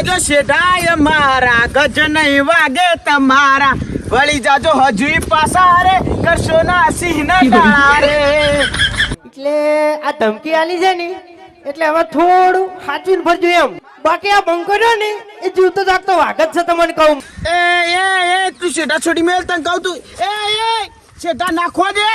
દેજો શેઠાય મારા ગજ નહીં વાગે તમારા. વળી જાજો હજુ પાસા રે કરશો ના સિંહ ના ટાળા રે. એટલે આ ધમકી આલી છે ને એટલે હવે થોડું સાચવીને ભરજો એમ. બાકી આ બંકો રહ્યો ને એ જીવતો જાગતો વાગત છે તમને કહું. એ એ એ તું શેઠા છોડી મેલ તને કહું તું. એ એ શેઠા નાખવા દે.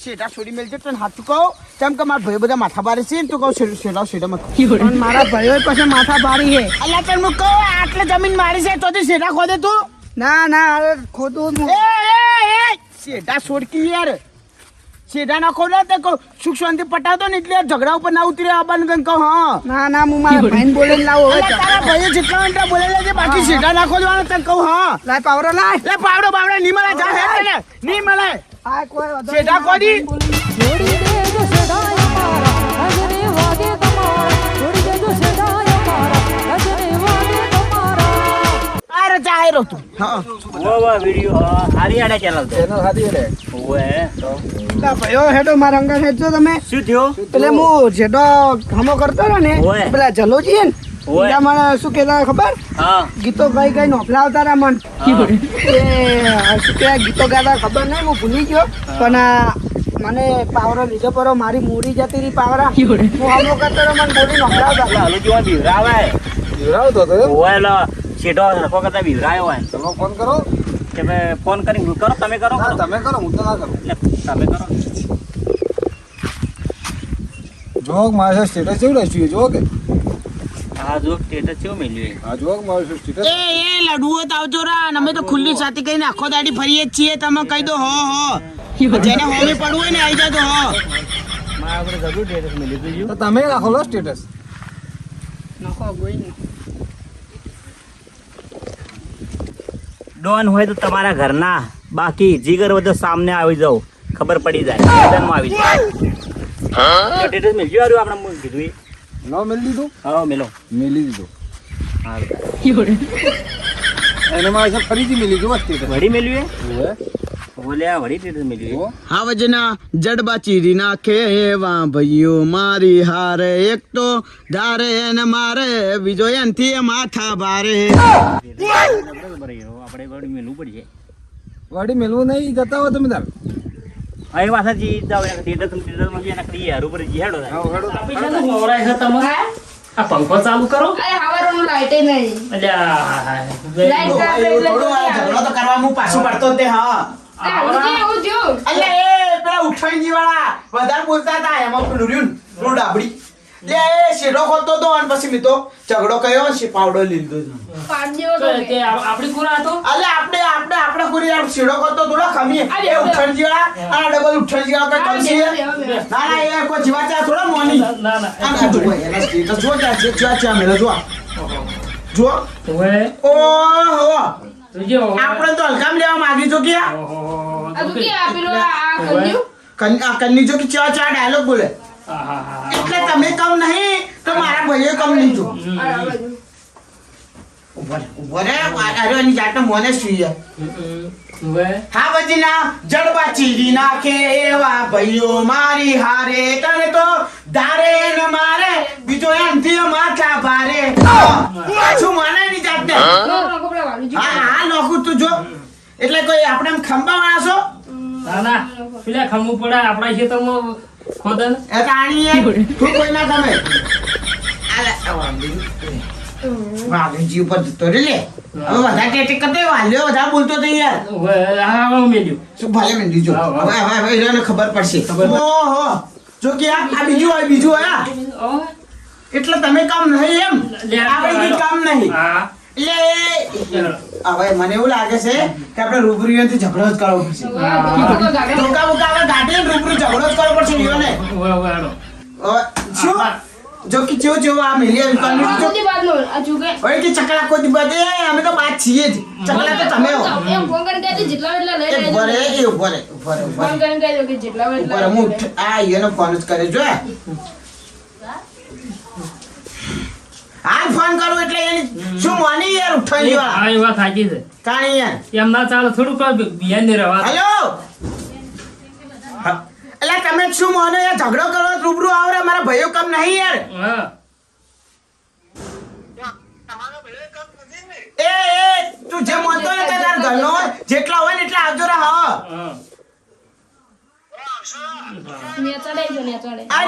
શેઠા છોડી મેલજે તને હાથું કહો? તેમ કે મારા ભાઈ બધા માથા બારે છે તો કહું શેઠા શેઠા શેઠા મત મારા ભાઈઓ પાસે માથા બારી હે અલ્યા તને હું કહું આટલે જમીન મારી છે તો તે શેઠા ખોદે તું? ના ના અરે ખોદું હું- એ એ એ! શેઠા છોડકી યાર. શેઠા ના ખોદે તે કહું સુખ શાંતિ પટાવતો ને એટલે ઝઘડા ઉપર ના ઉતરે આવવાનું તને કહું હા. ના ના હું મારા ભાઈને બોલીને લાવો હવે તારા ભાઈએ જેટલા ઘંટા બોલેલા છે બાકી શેઠા ના ખોદવાનું તને કહું હા. લાય પાવડો લાય. લે પાવડો બાવડો મળે જા હે તને મળે. આ કોઈ વાંધો શેઠા દેજો મારા અજરે વાગે તમારા છોડી દેજો સદાય મારા અજરે વાગે તમારા અરે ચાહે રહો તું. હા. વો વો વિડિયો હારી આડે ચલાવતો ચેનલ હાથી રે ઓએ ના ભાઈઓ હેડો મારા અંગા હેડજો તમે. શું થયો? એટલે હું જેડો હમો કરતો ને પેલા જલોજી ને એના મને શું કહેતા ખબર? હા. ગીતો ગાઈ ગાઈ નોખલા આવતા રહ્યા મન. એ શું કે ગીતો ગાતા ખબર નહીં હું ભૂલી ગયો. પણ મને પાવરો લીધો પરો મારી મૂડી જતી રહી પાવરા. હું હમો કરતો રહ્યો મને બોલી નોખલા આવતા હાલો જો બીવરાવે જીવરાવતો હતો એમ? ઓએ લો સીધો રખો કરતા બીવરાયો હોય. તમે ફોન કરો? કે ભાઈ ફોન કરીને કરો? તમે કરો તમે કરો હું તો ના કરું. તમે કરો. જોગ મારે સ્ટેટસ જેવું રાખ્યું છે જો કે હા જો સ્ટેટસ કેવું મેલ્યું આ જોક સ્ટેટસ એ એ લડુઓ તો આવજો રા. અમે તો ખુલ્લી સાથે કહીને આખો દાડી ફરીએ જ છીએ. તમે કહી દો હો હો. જેને હોમે પડવું હોય ને આવી હો. મારા આપણે જરૂર સ્ટેટસ મેલ્યું. હતું તો તમે રાખો લો સ્ટેટસ ડોન હોય તો તમારા ઘરના. બાકી જીગર બધો સામને આવી જાવ ખબર પડી જાય. મેદાનમાં આવી જાય સ્ટેટસ મેલ્યું. આપણે કીધું ન મેલી દીધું? હા મેલો. મેલી દીધું. હા એને મારે ફરીથી મેલી દીધું સ્ટેટસ વડી મેલ્યું. બોલ્યા હા વજના જડબા ચીરી નાખે વા ભાઈઓ મારી હારે. એક તો ધારે ને મારે બીજો એનથી માથા ભારે. આપણે વડી મેલવું પડશે. વાડી મેલવું નહીં જતા હોય તમે તાર. હા એ વાત જી જાવ એને સ્ટેટસ સ્ટેટસમાં એના કરી હારું પર જી હેડો પૈસા તો. મોવરાય છે તમે આ પંખો ચાલુ કરો. અરે હવારનું લાઈટે નહીં. અલ્યા લાઈટ કાપે એટલે ઝઘડો તો કરવા હું પાછું પડતો તે હા. આવું જે એવું જો અલ્યા એ પેલા ઉઠાઈ વાળા. વધારે બોલતા હતા એમાં ડાબડી. લે એ અને પછી તો ઝઘડો પાવડો લીધો છે. તો તો તે આપણી ખોરા હતો? અલે આપણે આપણે આપણે કોઈ યાર શેડો કરતો થોડો ખમી એ બે, બે. ઉઠણ જેવા આ ડબલ ઉઠણ જેવા કઈ આ કરશે બે, બે, બે. ના ના એ કોઈ જીવાચા થોડા મોની. ના ના આમ આ જુઓ એના સ્ટેટસ જુઓ ત્યાં છે જ્યાં ત્યાં મેલો જુઓ. જુઓ. ઓએ ઓહો. આપણે તો હલકામ લેવા માંગી છો કે આ આ કે આ પેલો આ કર્યું કન- આ જો કે ચા ચા ડાયલોગ બોલે. એટલે તમે કમ નહીં તો મારા ભાઈઓ કમ નહીં જો. આ આ બાજુ. ઊભો રે, અરે એની જાતનો મોને સુઈએ. હા બજીના જડબા ચીરી નાખે એવા ભાઈઓ મારી હારે. તને તો ધારે ને મારે બીજો એમથી માથા ભારે. શું મને ની જાતને. હા. હા નોખું તું જો. એટલે કોઈ આપણે એમ ખંભા વાળા છો? ના ના. પેલા ખમવું પડે આપણા ખેતરમાં. ખોદન? એ કાણી તું કોઈ ના તમે આલે, આ વાંદરી. વાઘજી ઉપર જતો રે લે. હવે વધારે ટેટી કરતો વાલ્યો વધારે બોલતો તો યાર. ઓએ મેલ્યું. શું ભલે મેં દીજો હા, હા. હવે હવે હવે એને ખબર પડશે. ઓહો. જો કે આ આ બીજું હોય બીજું હોય એટલે તમે કામ નહીં એમ. આપણે કામ નહીં. હા. હવે મને એવું લાગે છે કે આપણે રૂબરૂ એનાથી ઝઘડો જ કરવો પડશે. ટોકા બોકા આપણે ગાડીએ રૂબરૂ ઝઘડો જ કરવો પડશે શું? જો કે જો ચેવો આ મેલી આવી આ જો ઓય કે ચકલા કોઈ બધે અમે તો બાદ છીએ જ. ચકલા તો તમે હો. એમ ફોન કરીને કહેજે, જેટલા એટલા લઈ લેજો. ઊભો એ ઊભો રે ઊભો રે ઊભો ફોન કરીને કહેજો કે જેટલા એટલા રે હું આ ઈયોનો ફોન જ કરે જો હાલ ફોન કરું એટલે એની શું મોની યાર ઉઠાઈ જવા? આ વાત સાચી છે. કાણી યાર. એમ ના ચાલે થોડું બિયાન ને રહેવા હેલો એટલે તમે શું મોનો યાર ઝઘડો કરો રૂબરૂ આવો રે મારા ભાઈઓ કમ નહીં યાર. એ એ તું જે મોનતો ને તાર ઘરનો જેટલા હોય ને એટલા આવજો રે હા.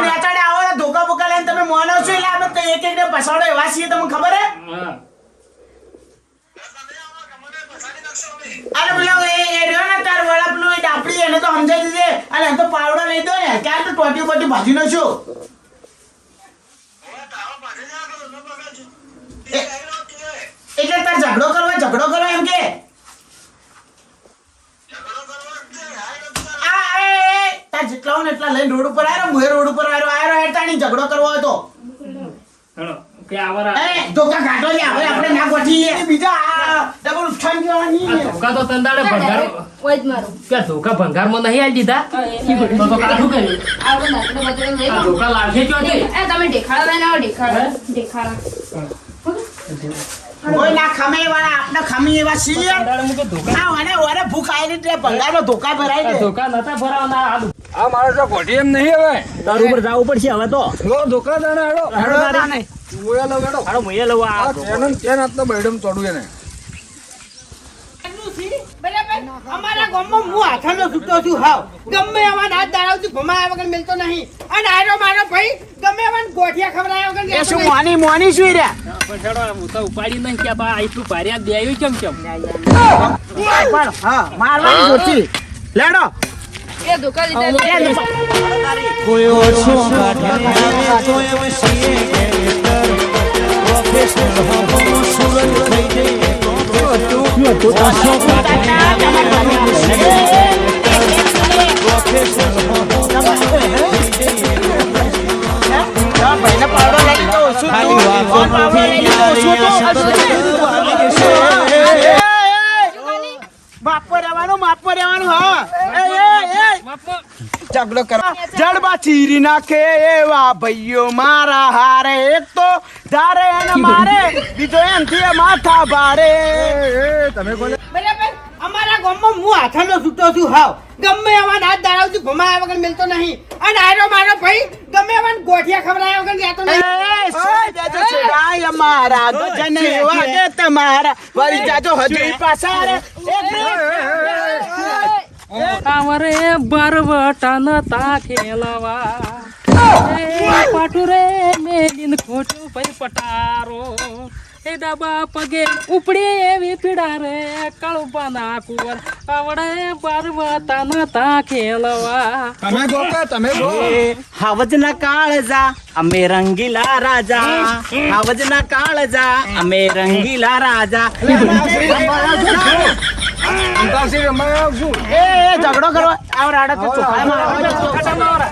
નેચાડે આવો ને પસાડો એવા એ એ ને તાર વાળા પેલું એ ડાપડી, એને તો સમજાવી દીધે અને તો પાવડો લઈ દો ને, ક્યાં તો ટોટી બોટી ભાજી નો છું? એટલે તાર ઝઘડો કરવા ઝઘડો કરવા એમ કે આ, એ, એ, જેટલા હોય ને એટલા લઈને રોડ ઉપર આવ્યો મુએ રોડ ઉપર આવ્યો આવ્યો હેઠાણી ઝઘડો કરવો હતો. કે આવરા એ ધોકા કાઢો લે હવે આપણે ના ગોઠીએ બીજા ડબલ ઉઠાણ જવાની ધોકા તો તંદાડે ભંગાર ઓય જ મારું. કે ધોકા નહીં આલી દીધા? તો તો ધોકા એ તમે કોઈ ના ખમે વાળા આપણે ખમી એવા આ ઓરે ભૂખ આવી એટલે ભંગારમાં ધોકા ભરાય ધોકા નતા ભરાવાના આ આ મારે તો ઘોટી એમ નહીં હવે. તારું ઉપર જવું પડશે હવે તો. લો ધોકા દાણા હેડો હેડો તારે. જોયા લો હેડો. હાલો મુએ લઉં આ. આ ચેન આટલો બેડમ ચડું એને. બરાબર? અમારા ગામમાં હું હાથાનો છૂટો છું હાવ. ગમે એવા હાથ દાડાવથી ભમાયા વગર મિલતો નહીં. અને આરો મારો ભાઈ ગમે એવા ગોઠિયા ખવડાયા વગર એ શું મોની મોની શું રહ્યા પણ હું તો ઉપાડી નહીં કે બા આટલું ભાર્યા આ દેવ્યું કેમ કેમ? હા મારવાની જોતી. લેડો. એ ધોકા લીધા ભાઈને પાવડો લઈ દો ઓછું તું. ઓન પાવડો લઈ દો ઓછું તું. એ, એ, એ. માપો રહેવાનું માપો રહેવાનું હા. ઝઘડો કરવા જડબા ચીરી નાખે એવા ભાઈઓ મારા હારે. એક તો ધારે અને મારે બીજો એનથી માથા ભારે. તમે બોલે અમારા ગામમાં હું હાથાનો છૂટો છું હાવ. ગમે એવા હાથ દાડાવથી ભમાયા વગર મિલતો નહીં. અને આરો મારો ભાઈ ગમે એવા ગોઠિયા ખવડાયા વગર જતો નહીં. અમારા ગજન વાગે તમારા. વળી જાજો હજુ પાછા રે આવરે બરવટા નતા ખેલવા પાટુ રે મેલીન ખોટું ભાઈ પટારો. એ ડાબા પગે ઉપડે એવી પીડા રે કળબાના કુવર. આવડે બરવટા નતા ખેલવા તમે ગો તમે ગો. હાવજના કાળજા અમે રંગીલા રાજા. હાવજના કાળજા અમે રંગીલા રાજા. અંતાક્ષરી રમવા આવશું એ એ, ઝઘડો કરવા આવ રાડે તો ચોખા મારો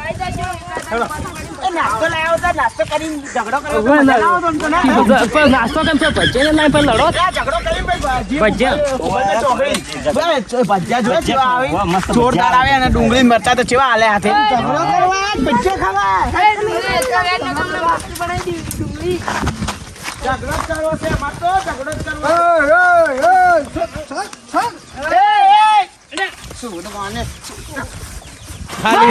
નાસ્તો લાવ્યો તો નાસ્તો કરીને ઝઘડો કર્યો તો મજા ના આવે તમને, ના? પણ નાસ્તો કેમ છે ભજ્જે ને પણ લડો ઝઘડો કરીને ભાઈ ભાજી ભજીયા. ઊભા ચોકડી. બસ, ભજીયા જોયા કેવા આવે? જોરદાર આવે અને ડુંગળી મરતા તો કેવા હાલે હાથે ઝઘડો કરવા ભજીયા ખાવા ઝઘડો કરવો છે અમાર તો ઝઘડો કરવો એ, એ, એ, છ, છ, છ. એ, એ! શું તો કોને? અલે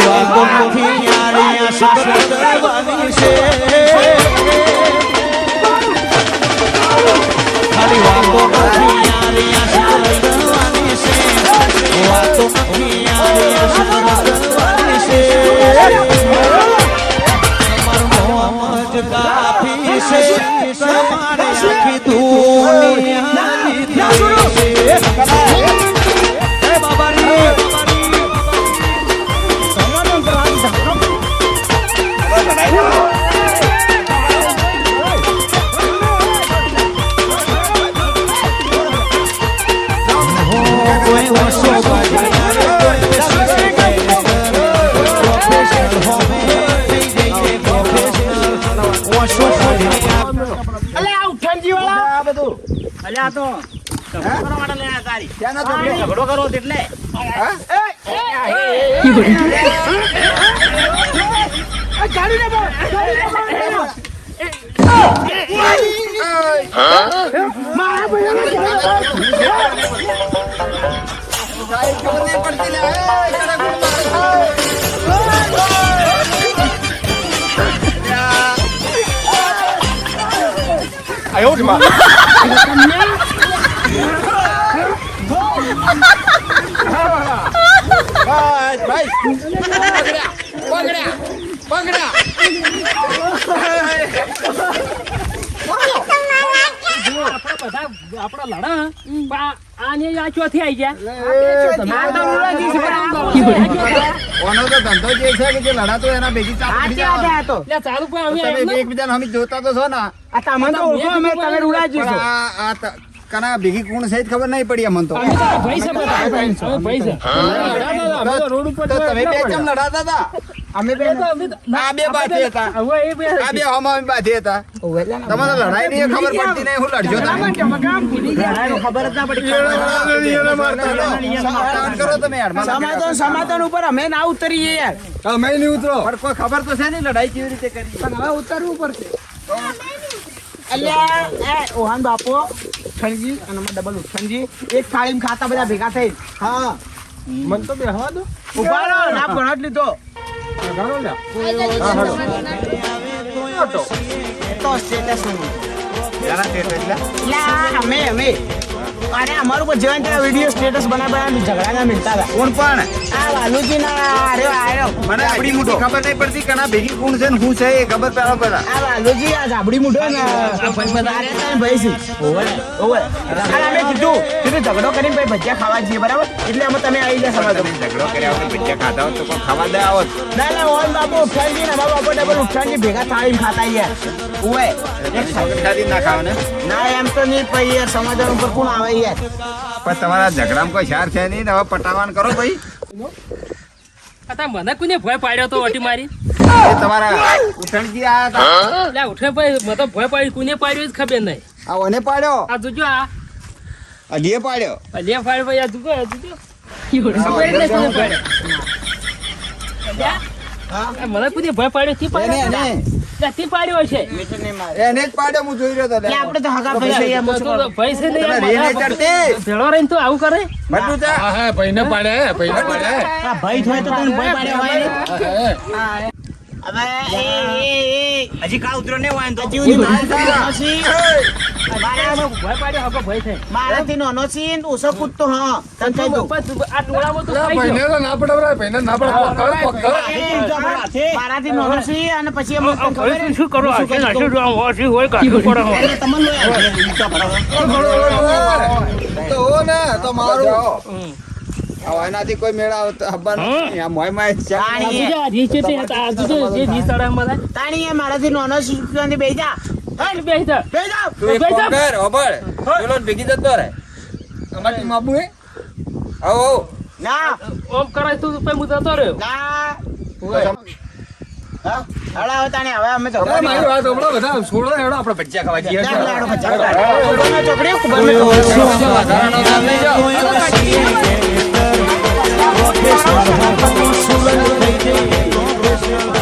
ઝઘડો કરવો છે એટલે બસ, ભાઈ. પકડ્યા પકડ્યા. પકડ્યા આપડા લડા પણ આને આ ચોથી આઈ ગયા. આ તો લુલાજી છે, બરાબર. ઓનો તો ધંધો જે છે કે જે લડાતો એના ભેગી ચાપ પડી તો? લે ચાલુ પણ હવે તમે એકબીજાને હમી જોતા તો છો ને. આ તમને તો ઓળખો અમે તમે લુલાજી છો. આ આ ત- કના ભેગી કોણ છે ખબર નહીં પડી અમને તો. તો તમે બે કેમ લડાતા હતા? અમે બે તો અમે તો- આ બે બાથી હતા. હવે એ બે આ બે હમામી બાથી હતા. તમે લડાઈ ની ખબર પડતી નહીં હું લડજો ખબર જ ના પડી. કરો તમે યાર સમાધાન સમાધાન ઉપર અમે ના ઉતરીએ યાર. તમે નહીં ઉતરો. પણ કોઈ ખબર તો છે નહીં લડાઈ કેવી રીતે કરી. પણ હવે ઉતરવું પડશે. અલ્યા એ ઓહાન બાપો. ઉઠણજી અને ડબલ ઉઠણજી એક થાળીમાં ખાતા બધા ભેગા થઈ. હા. મન તો બેહવા દો. ઊભા રહો ના ભણો જ લીધો. તો સ્ટેટસ જરા તે એટલે? લા અમે અમે. અરે અમારું પર જવાન ત્યાં વીડિયો સ્ટેટસ બનાવી બનાવી ઝઘડાના મિલતા હતા. કોણ પણ? આ વાલુજી ના અરે આયો મને આપડી મુઠો ખબર નહીં પડતી કના ભેગી કોણ છે ને હું છે એ ખબર પેલા પેલા આ વાલુજી આ જાબડી મુઠો ને આ ભાઈ છે ઓવે ઓવે. અરે અમે કીધું કીધું ઝઘડો કરીને ભાઈ ભજીયા ખાવા જઈએ બરાબર? એટલે અમે તમે આવી ગયા સમાજ તમે ઝઘડો કર્યા વગર ભજીયા ખાતા હોત તો કોઈ ખાવા દે આવો ના ના ઓલ બાપુ ઉઠાણજી ને અમારા બાપુ ડબલ ઉઠાઈ ભેગા થાળી ખાતા યાર છોકરી ના ખાવ ને ના એમ તો નહીં પછી યાર સમાધાન ઉપર કોણ આવે યાર? પણ તમારા ઝઘડામાં કોઈ શાર છે નહીં હવે પટાવાન કરો ભાઈ. મને કોને ભય પાડ્યો તો વટી મારી? એ તમારા ઉઠણજી આ હતા લે ઉઠે ભાઈ મને તો ભય પાડી કોને પાડ્યો જ ખબર નહીં. આ ઓને પાડ્યો? આ જોજો આ. અલીએ પાડ્યો. અલીએ પાડ્યો ભાઈ આ જોજો આ જોજો. મને કોને ભય પાડ્યો. એને પાડ્યો પાડ્યો છે? એને જ પાડ્યો હું જોઈ રહ્યો હતો આપણે તો હગા ભાઈ. તો ભાઈ આવું કરે? બટુ આ ભાઈ થાય તો તને ભય પાડે હોય. હવે એ એ એ. હજી કા ઉતરો ને વાંધો? હજી મારાથી નાનો છી. મારા- ભય પાડ્યો હકો ભય થાય મારાથી નાનો છી ને ઓછો કૂદતો હા તને કહી દઉં. આ ટોળામાં તો ખાઈ ગયો. મારાથી નાનો છી અને પછી એમ ખબર હવે શું કરો આ છે ને, જો આમ હોશી હોય કાઢવું પડે હવે. એટલે તમને તો હો ને તો મારું. એનાથી કોઈ મેળા આવતા મારાથી નાનો તું જા. હાલ, બેસી જા. બેસી જા તું એક કામ કર ઓબળ પેલો ભેગી જતો રહે અમારી ટીમ આબુ હે આવો આવો ના ઓમ કરાય તો પછી હું જતો રહ્યો. ના હા હળા હવે હવે અમે તો મારી વાત ઓબળો બધા છોડો એડો આપણે ભજીયા ખાવા જઈએ ના, ના, ના, ચોકડી, ઉભરનો ચોકડી. વધારાનો કામ નહીં જાઓ. ચાલો.